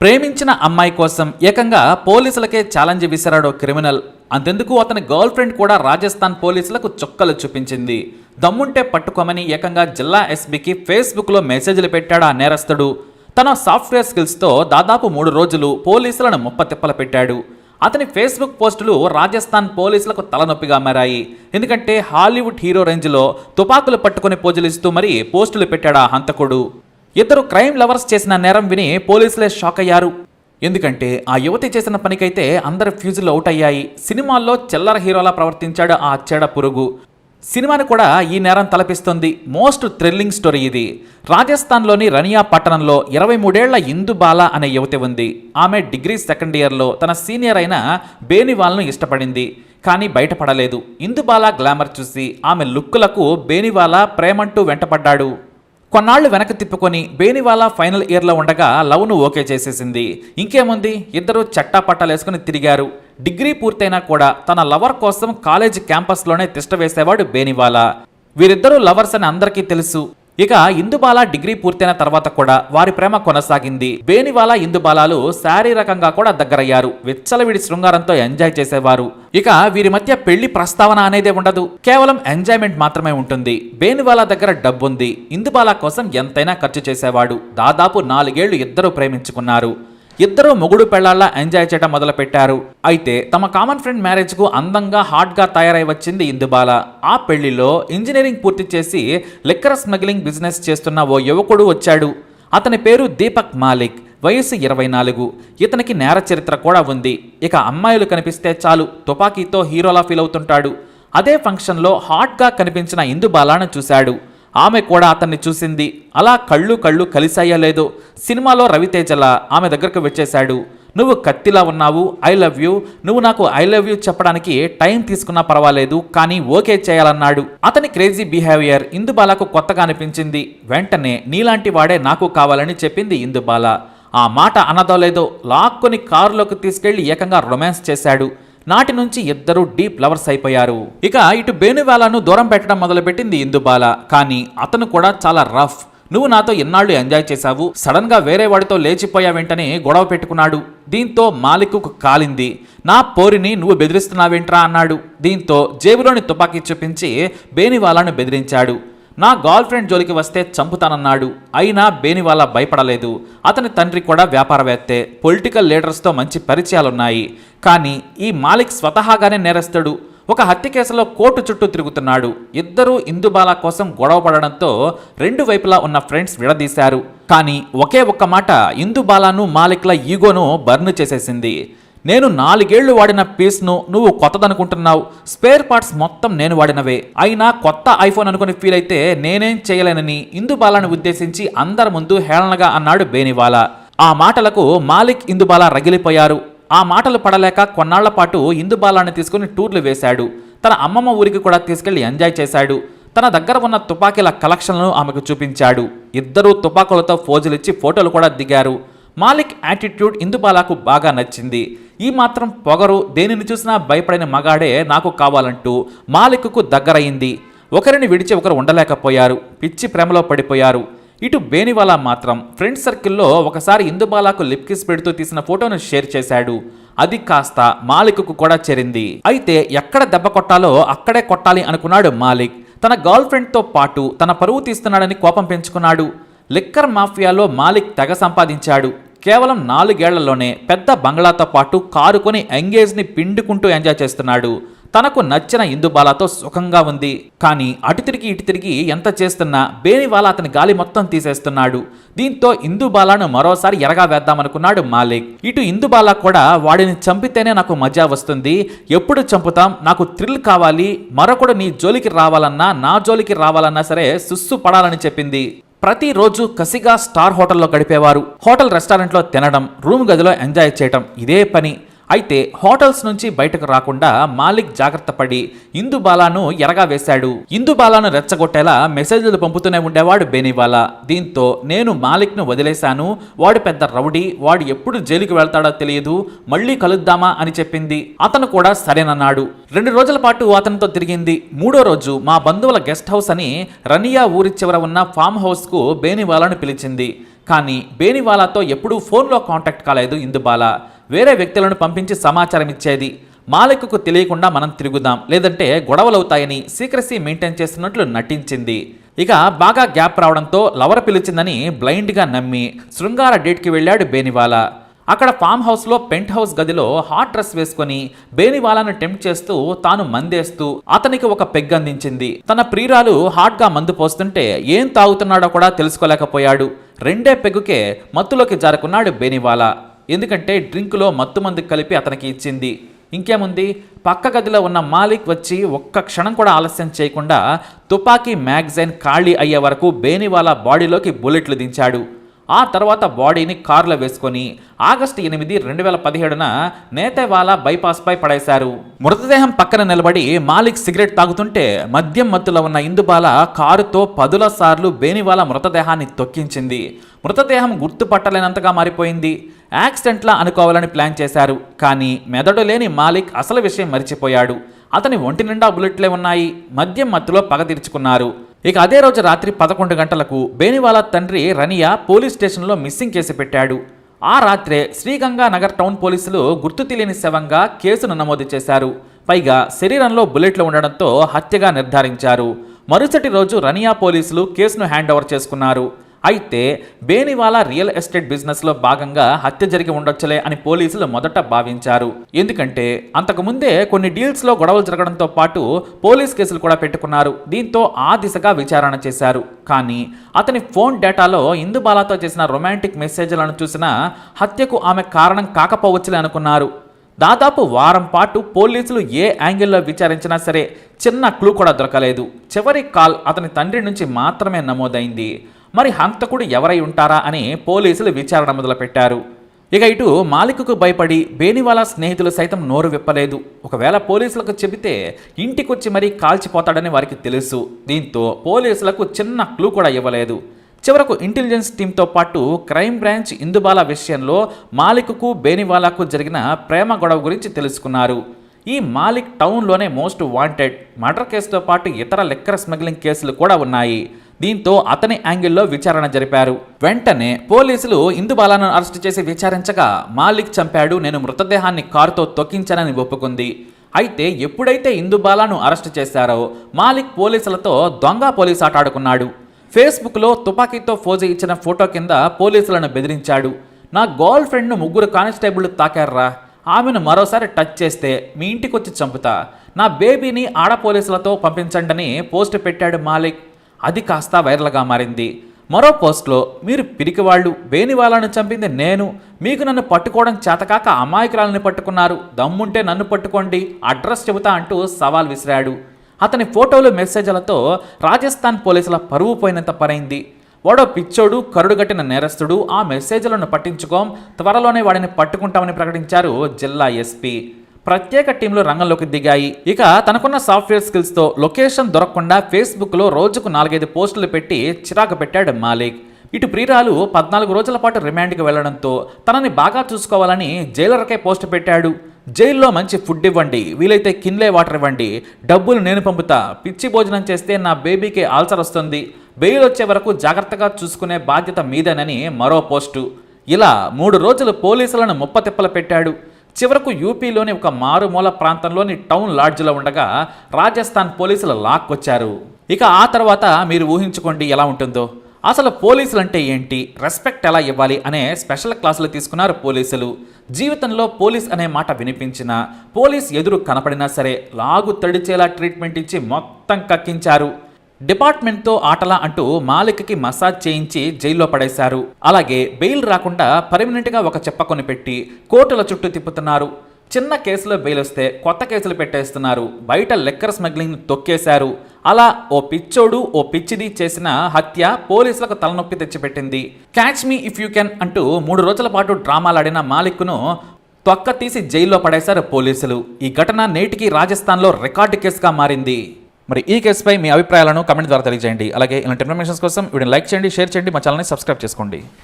ప్రేమించిన అమ్మాయి కోసం ఏకంగా పోలీసులకే ఛాలెంజ్ విసిరాడు క్రిమినల్. అంతెందుకు అతని గర్ల్ ఫ్రెండ్ కూడా రాజస్థాన్ పోలీసులకు చుక్కలు చూపించింది. దమ్ముంటే పట్టుకోమని ఏకంగా జిల్లా ఎస్పీకి ఫేస్బుక్లో మెసేజ్లు పెట్టాడు ఆ నేరస్తుడు. తన సాఫ్ట్వేర్ స్కిల్స్తో దాదాపు మూడు రోజులు పోలీసులను ముప్పతిప్పలు పెట్టాడు. అతని ఫేస్బుక్ పోస్టులు రాజస్థాన్ పోలీసులకు తలనొప్పిగా మారాయి. ఎందుకంటే హాలీవుడ్ హీరో రేంజ్లో తుపాకులు పట్టుకుని పోజులు ఇస్తూ మరీ పోస్టులు పెట్టాడు ఆ హంతకుడు. ఇద్దరు క్రైమ్ లవర్స్ చేసిన నేరం విని పోలీసులే షాక్ అయ్యారు. ఎందుకంటే ఆ యువతి చేసిన పనికైతే అందరి ఫ్యూజులు అవుట్ అయ్యాయి. సినిమాల్లో చిల్లర హీరోలా ప్రవర్తించాడు ఆ చెడ పురుగు. సినిమాని కూడా ఈ నేరం తలపిస్తుంది. మోస్ట్ థ్రిల్లింగ్ స్టోరీ ఇది. రాజస్థాన్లోని రనియా పట్టణంలో ఇరవై మూడేళ్ళ ఇందుబాల అనే యువతి ఉంది. ఆమె డిగ్రీ సెకండ్ ఇయర్లో తన సీనియర్ అయిన బేనివాల్ను ఇష్టపడింది. కానీ బయటపడలేదు. ఇందుబాల గ్లామర్ చూసి ఆమె లుక్కులకు బేనివాలా ప్రేమంటూ వెంటపడ్డాడు. కొన్నాళ్ళు వెనక్కి తిప్పుకొని బేనివాలా ఫైనల్ ఇయర్లో ఉండగా లవ్ను ఓకే చేసేసింది. ఇంకేముంది? ఇద్దరు చట్టాపట్టాలేసుకుని తిరిగారు. డిగ్రీ పూర్తయినా కూడా తన లవర్ కోసం కాలేజ్ క్యాంపస్లోనే తిష్ట వేసేవాడు బేనివాలా. వీరిద్దరూ లవర్స్ అని అందరికీ తెలుసు. ఇక ఇందుబాల డిగ్రీ పూర్తయిన తర్వాత కూడా వారి ప్రేమ కొనసాగింది. బేనివాల ఇందుబాలాలు శారీరకంగా కూడా దగ్గరయ్యారు. విచ్చలవిడి శృంగారంతో ఎంజాయ్ చేసేవారు. ఇక వీరి మధ్య పెళ్ళి ప్రస్తావన అనేదే ఉండదు. కేవలం ఎంజాయ్మెంట్ మాత్రమే ఉంటుంది. బేనివాల దగ్గర డబ్బుంది. ఇందుబాల కోసం ఎంతైనా ఖర్చు చేసేవాడు. దాదాపు నాలుగేళ్ళు ఇద్దరు ప్రేమించుకున్నారు. ఇద్దరు మొగుడు పెళ్ళాళ్ళ ఎంజాయ్ చేయడం మొదలుపెట్టారు. అయితే తమ కామన్ ఫ్రెండ్ మ్యారేజ్కు అందంగా హాట్గా తయారై వచ్చింది ఇందుబాల. ఆ పెళ్ళిలో ఇంజనీరింగ్ పూర్తి చేసి లిక్కర్ స్మగ్లింగ్ బిజినెస్ చేస్తున్న ఓ యువకుడు వచ్చాడు. అతని పేరు దీపక్ మాలిక్ వయసు ఇరవై నాలుగు. ఇతనికి నేర చరిత్ర కూడా ఉంది. ఇక అమ్మాయిలు కనిపిస్తే చాలు తుపాకీతో హీరోలా ఫీల్ అవుతుంటాడు. అదే ఫంక్షన్లో హాట్గా కనిపించిన ఇందుబాలాను చూశాడు. ఆమె కూడా అతన్ని చూసింది. అలా కళ్ళు కళ్ళు కలిసాయో లేదో సినిమాలో రవితేజలా ఆమె దగ్గరకు వచ్చేశాడు. నువ్వు కత్తిలా ఉన్నావు. I love you. నువ్వు నాకు ఐ లవ్ యూ చెప్పడానికి టైం తీసుకున్నా పర్వాలేదు. కానీ ఓకే చేయాలన్నాడు. అతని క్రేజీ బిహేవియర్ ఇందుబాలకు కొత్తగా అనిపించింది. వెంటనే నీలాంటి వాడే నాకు కావాలని చెప్పింది ఇందుబాల. ఆ మాట అనదో లేదో లాక్కొని కారులోకి తీసుకెళ్ళి ఏకంగా రొమాన్స్ చేశాడు. నాటి నుంచి ఇద్దరు డీప్ లవర్స్ అయిపోయారు. ఇక ఇటు బేనువాలను దూరం పెట్టడం మొదలుపెట్టింది ఇందుబాల. కానీ అతను కూడా చాలా రఫ్. నువ్వు నాతో ఎన్నాళ్ళు ఎంజాయ్ చేశావు. సడన్గా వేరే వాడితో లేచిపోయా వెంటనే గొడవ పెట్టుకున్నాడు. దీంతో మాలిక్కు కాలింది. నా పోరిని నువ్వు బెదిరిస్తున్నావేంట్రా అన్నాడు. దీంతో జేబులోని తుపాకీ చూపించి బేనివాలాను బెదిరించాడు. నా గర్ల్ ఫ్రెండ్ జోలికి వస్తే చంపుతానన్నాడు. అయినా బేనివాలా భయపడలేదు. అతని తండ్రి కూడా వ్యాపారవేత్తే పొలిటికల్ లీడర్స్తో మంచి పరిచయాలున్నాయి. కానీ ఈ మాలిక్ స్వతహాగానే నేరస్తుడు. ఒక హత్య కేసులో కోర్టు చుట్టూ తిరుగుతున్నాడు. ఇద్దరూ ఇందుబాల కోసం గొడవ పడడంతో రెండు వైపులా ఉన్న ఫ్రెండ్స్ విడదీశారు. కానీ ఒకే ఒక్క మాట ఇందుబాలను మాలిక్ల ఈగోను బర్న్ చేసేసింది. నేను నాలుగేళ్ళు వాడిన పీస్ను నువ్వు కొత్తదనుకుంటున్నావు. స్పేర్ పార్ట్స్ మొత్తం నేను వాడినవే. అయినా కొత్త ఐఫోన్ అనుకుని ఫీల్ అయితే నేనేం చేయలేనని ఇందుబాలను ఉద్దేశించి అందరి ముందు హేళనగా అన్నాడు బేనివాలా. ఆ మాటలకు మాలిక్ ఇందుబాల రగిలిపోయారు. ఆ మాటలు పడలేక కొన్నాళ్ళ పాటు ఇందుబాలాన్ని తీసుకుని టూర్లు వేశాడు. తన అమ్మమ్మ ఊరికి కూడా తీసుకెళ్ళి ఎంజాయ్ చేశాడు. తన దగ్గర ఉన్న తుపాకీల కలెక్షన్లను ఆమెకు చూపించాడు. ఇద్దరూ తుపాకులతో ఫోజులిచ్చి ఫోటోలు కూడా దిగారు. మాలిక్ యాటిట్యూడ్ ఇందుబాలకు బాగా నచ్చింది. ఈ మాత్రం పొగరు దేనిని చూసినా భయపడిన మగాడే నాకు కావాలంటూ మాలిక్కు దగ్గరయింది. ఒకరిని విడిచి ఒకరు ఉండలేకపోయారు. పిచ్చి ప్రేమలో పడిపోయారు. ఇటు బేనివాలా మాత్రం ఫ్రెండ్ సర్కిల్లో ఒకసారి ఇందుబాలాకు లిప్ కిస్ పెడుతూ తీసిన ఫోటోను షేర్ చేశాడు. అది కాస్త మాలిక్కు కూడా చేరింది. అయితే ఎక్కడ దెబ్బ కొట్టాలో అక్కడే కొట్టాలి అనుకున్నాడు మాలిక్. తన గర్ల్ ఫ్రెండ్తో పాటు తన పరువు తీస్తున్నాడని కోపం పెంచుకున్నాడు. లిక్కర్ మాఫియాలో మాలిక్ తెగ సంపాదించాడు. కేవలం నాలుగేళ్ళలోనే పెద్ద బంగ్లాతో పాటు కారు కొని ఎంగేజ్ని పిండుకుంటూ ఎంజాయ్ చేస్తున్నాడు. తనకు నచ్చిన ఇందుబాలాతో సుఖంగా ఉంది. కానీ అటు తిరిగి ఇటు తిరిగి ఎంత చేస్తున్నా బేనివాలా అతని గాలి మొత్తం తీసేస్తున్నాడు. దీంతో ఇందుబాలాను మరోసారి ఎరగా వేద్దామనుకున్నాడు మాలిక్. ఇటు ఇందుబాలా కూడా వాడిని చంపితేనే నాకు మజా వస్తుంది. ఎప్పుడు చంపుతాం? నాకు థ్రిల్ కావాలి. మరొకడు నీ జోలికి రావాలన్నా నా జోలికి రావాలన్నా సరే సుస్సు పడాలని చెప్పింది. ప్రతిరోజు కసిగా స్టార్ హోటల్లో గడిపేవారు. హోటల్ రెస్టారెంట్లో తినడం రూమ్ గదిలో ఎంజాయ్ చేయటం ఇదే పని అయితే హోటల్స్ నుంచి బయటకు రాకుండా మాలిక్ జాగ్రత్త పడి ఇందుబాలాను ఎరగా వేశాడు. ఇందుబాలాను రెచ్చగొట్టేలా మెసేజ్లు పంపుతూనే ఉండేవాడు బేనివాలా. దీంతో నేను మాలిక్ను వదిలేశాను. వాడు పెద్ద రౌడీ వాడు ఎప్పుడు జైలుకి వెళ్తాడో తెలియదు. మళ్ళీ కలుద్దామా అని చెప్పింది. అతను కూడా సరేనన్నాడు. రెండు రోజుల పాటు అతనితో తిరిగింది. మూడో రోజు మా బంధువుల గెస్ట్ హౌస్ అని రనియా ఊరి చివర ఉన్న ఫామ్ హౌస్కు బేనివాలాను పిలిచింది. కానీ బేనివాలాతో ఎప్పుడూ ఫోన్లో కాంటాక్ట్ కాలేదు ఇందుబాలా వేరే వ్యక్తులను పంపించి సమాచారం ఇచ్చేది. మాలిక్కు తెలియకుండా మనం తిరుగుదాం లేదంటే గొడవలవుతాయని సీక్రసీ మెయింటైన్ చేస్తున్నట్లు నటించింది. ఇక బాగా గ్యాప్ రావడంతో లవర్ పిలిచిందని బ్లైండ్గా నమ్మి శృంగార డేట్కి వెళ్ళాడు బేనివాలా. అక్కడ ఫామ్ హౌస్లో పెంట్ హౌస్ గదిలో హాట్ డ్రెస్ వేసుకొని బేనివాలాను టెంప్ట్ చేస్తూ తాను మందేస్తూ అతనికి ఒక పెగ్ అందించింది. తన ప్రియురాలు హాట్గా మందు పోస్తుంటే ఏం తాగుతున్నాడో కూడా తెలుసుకోలేకపోయాడు. రెండే పెగ్గుకే మత్తులోకి జారుకున్నాడు బేనివాలా. ఎందుకంటే డ్రింకులో మత్తు మందు కలిపి అతనికి ఇచ్చింది. ఇంకేముంది? పక్క గదిలో ఉన్న మాలిక్ వచ్చి ఒక్క క్షణం కూడా ఆలస్యం చేయకుండా తుపాకీ మ్యాగజైన్ ఖాళీ అయ్యే వరకు బేనివాలా బాడీలోకి బుల్లెట్లు దించాడు. ఆ తర్వాత బాడీని కారులో వేసుకొని ఆగస్టు ఎనిమిది రెండు వేల పదిహేడున నేతేవాలా బైపాస్పై పడేశారు. మృతదేహం పక్కన నిలబడి మాలిక్ సిగరెట్ తాగుతుంటే మద్యం మత్తులో ఉన్న ఇందుబాల కారుతో పదుల సార్లు బేనివాలా మృతదేహాన్ని తొక్కించింది. మృతదేహం గుర్తుపట్టలేనంతగా మారిపోయింది. యాక్సిడెంట్లా అనుకోవాలని ప్లాన్ చేశారు. కానీ మెదడు లేని మాలిక్ అసలు విషయం మరిచిపోయాడు. అతని ఒంటి నిండా బుల్లెట్లే ఉన్నాయి. మద్యం మత్తులో పగ తీర్చుకున్నారు. ఇక అదే రోజు రాత్రి పదకొండు గంటలకు బేనివాలా తండ్రి రనియా పోలీస్ స్టేషన్లో మిస్సింగ్ కేసు పెట్టాడు. ఆ రాత్రే శ్రీగంగానగర్ టౌన్ పోలీసులు గుర్తు తెలియని శవంగా కేసును నమోదు చేశారు. పైగా శరీరంలో బుల్లెట్లు ఉండడంతో హత్యగా నిర్ధారించారు. మరుసటి రోజు రనియా పోలీసులు కేసును హ్యాండ్ ఓవర్ చేసుకున్నారు. అయితే బేనివాలా రియల్ ఎస్టేట్ బిజినెస్లో భాగంగా హత్య జరిగి ఉండొచ్చులే అని పోలీసులు మొదట భావించారు. ఎందుకంటే అంతకుముందే కొన్ని డీల్స్లో గొడవలు జరగడంతో పాటు పోలీస్ కేసులు కూడా పెట్టుకున్నారు. దీంతో ఆ దిశగా విచారణ చేశారు. కానీ అతని ఫోన్ డేటాలో ఇందుబాలాతో చేసిన రొమాంటిక్ మెసేజ్లను చూసిన హత్యకు ఆమె కారణం కాకపోవచ్చులే అనుకున్నారు. దాదాపు వారం పాటు పోలీసులు ఏ యాంగిల్లో విచారించినా సరే చిన్న క్లూ కూడా దొరకలేదు. చివరి కాల్ అతని తండ్రి నుంచి మాత్రమే నమోదైంది. మరి హంతకుడు ఎవరై ఉంటారా అని పోలీసులు విచారణ మొదలుపెట్టారు. ఇక ఇటు మాలికకు భయపడి బేనివాలా స్నేహితులు సైతం నోరు విప్పలేదు. ఒకవేళ పోలీసులకు చెబితే ఇంటికొచ్చి మరీ కాల్చిపోతాడని వారికి తెలుసు. దీంతో పోలీసులకు చిన్న క్లూ కూడా ఇవ్వలేదు. చివరకు ఇంటెలిజెన్స్ టీంతో పాటు క్రైమ్ బ్రాంచ్ ఇందుబాల విషయంలో మాలిక్కు బేనివాలాకు జరిగిన ప్రేమ గొడవ గురించి తెలుసుకున్నారు. ఈ మాలిక్ టౌన్లోనే మోస్ట్ వాంటెడ్. మర్డర్ కేసుతో పాటు ఇతర లెక్కర్ స్మగ్లింగ్ కేసులు కూడా ఉన్నాయి. దీంతో అతని యాంగిల్లో విచారణ జరిపారు. వెంటనే పోలీసులు ఇందుబాలను అరెస్టు చేసి విచారించగా మాలిక్ చంపాడు నేను మృతదేహాన్ని కారుతో తొక్కించానని ఒప్పుకుంది. అయితే ఎప్పుడైతే ఇందుబాలను అరెస్టు చేశారో మాలిక్ పోలీసులతో దొంగ పోలీస్ ఆట ఆడుకున్నాడు. ఫేస్బుక్లో తుపాకీతో ఫోజు ఇచ్చిన ఫోటో కింద పోలీసులను బెదిరించాడు. నా గర్ల్ ఫ్రెండ్ను ముగ్గురు కానిస్టేబుల్ తాకారా ఆమెను మరోసారి టచ్ చేస్తే మీ ఇంటికొచ్చి చంపుతా. నా బేబీని ఆడ పోలీసులతో పంపించండని పోస్ట్ పెట్టాడు మాలిక్. అది కాస్త వైరల్గా మారింది. మరో పోస్ట్లో మీరు పిరికివాళ్ళు బేనివాళ్ళను చంపింది నేను మీకు నన్ను పట్టుకోవడం చేతకాక అమాయకురాలని పట్టుకున్నారు దమ్ముంటే నన్ను పట్టుకోండి అడ్రస్ చెబుతా అంటూ సవాల్ విసిరాడు. అతని ఫోటోలు మెసేజ్లతో రాజస్థాన్ పోలీసుల పరువు పోయినంత పరైంది వాడో పిచ్చోడు కరుడుగట్టిన నేరస్తుడు ఆ మెసేజ్లను పట్టించుకోం త్వరలోనే వాడిని పట్టుకుంటామని ప్రకటించారు జిల్లా ఎస్పీ. ప్రత్యేక టీంలు రంగంలోకి దిగాయి. ఇక తనకున్న సాఫ్ట్వేర్ స్కిల్స్తో లొకేషన్ దొరకకుండా ఫేస్బుక్లో రోజుకు నాలుగైదు పోస్టులు పెట్టి చిరాకు పెట్టాడు మాలిక్. ఇటు ప్రియురాలు పద్నాలుగు రోజుల పాటు రిమాండ్కి వెళ్ళడంతో తనని బాగా చూసుకోవాలని జైలర్కే పోస్ట్ పెట్టాడు. జైల్లో మంచి ఫుడ్ ఇవ్వండి వీలైతే కిన్లే వాటర్ ఇవ్వండి డబ్బులు నేను పంపుతా పిచ్చి భోజనం చేస్తే నా బేబీకి ఆల్సర్ వస్తుంది బెయిల్ వచ్చే వరకు జాగ్రత్తగా చూసుకునే బాధ్యత మీదేనని మరో పోస్టు. ఇలా మూడు రోజులు పోలీసులను ముప్పతిప్పలు పెట్టాడు. చివరకు యూపీలోని ఒక మారుమూల ప్రాంతంలోని టౌన్ లాడ్జ్లో ఉండగా రాజస్థాన్ పోలీసులు లాక్కొచ్చారు. ఇక ఆ తర్వాత మీరు ఊహించుకోండి ఎలా ఉంటుందో. అసలు పోలీసులు అంటే ఏంటి? రెస్పెక్ట్ ఎలా ఇవ్వాలి అనే స్పెషల్ క్లాసులు తీసుకున్నారు పోలీసులు. జీవితంలో పోలీస్ అనే మాట వినిపించినా పోలీస్ ఎదురు కనపడినా సరే లాగు తడిచేలా ట్రీట్మెంట్ ఇచ్చి మొత్తం కక్కించారు. డిపార్ట్మెంట్తో ఆటలా అంటూ మాలిక్కి మసాజ్ చేయించి జైల్లో పడేశారు. అలాగే బెయిల్ రాకుండా పర్మనెంట్గా ఒక చెప్పకొని పెట్టి కోర్టుల చుట్టూ తిప్పుతున్నారు. చిన్న కేసులో బెయిల్ వస్తే కొత్త కేసులు పెట్టేస్తున్నారు. బయట లెక్కర్ స్మగ్లింగ్ తొక్కేశారు. అలా ఓ పిచ్చోడు ఓ పిచ్చిది చేసిన హత్య పోలీసులకు తలనొప్పి తెచ్చిపెట్టింది. Catch me if you can అంటూ మూడు రోజుల పాటు డ్రామాలాడిన మాలిక్ను తొక్క తీసి జైల్లో పడేశారు పోలీసులు. ఈ ఘటన నేటికి రాజస్థాన్లో రికార్డు కేసుగా మారింది. మరి ఈ కేసుపై మీ అభిప్రాయాలను కమెంట్ ద్వారా తెలియజేయండి. అలాగే ఇలాంటి ఇన్ఫర్మేషన్స్ కోసం వీడియో లైక్ చేయండి షేర్ చేయండి మా ఛానల్ని సబ్స్క్రైబ్ చేసుకోండి.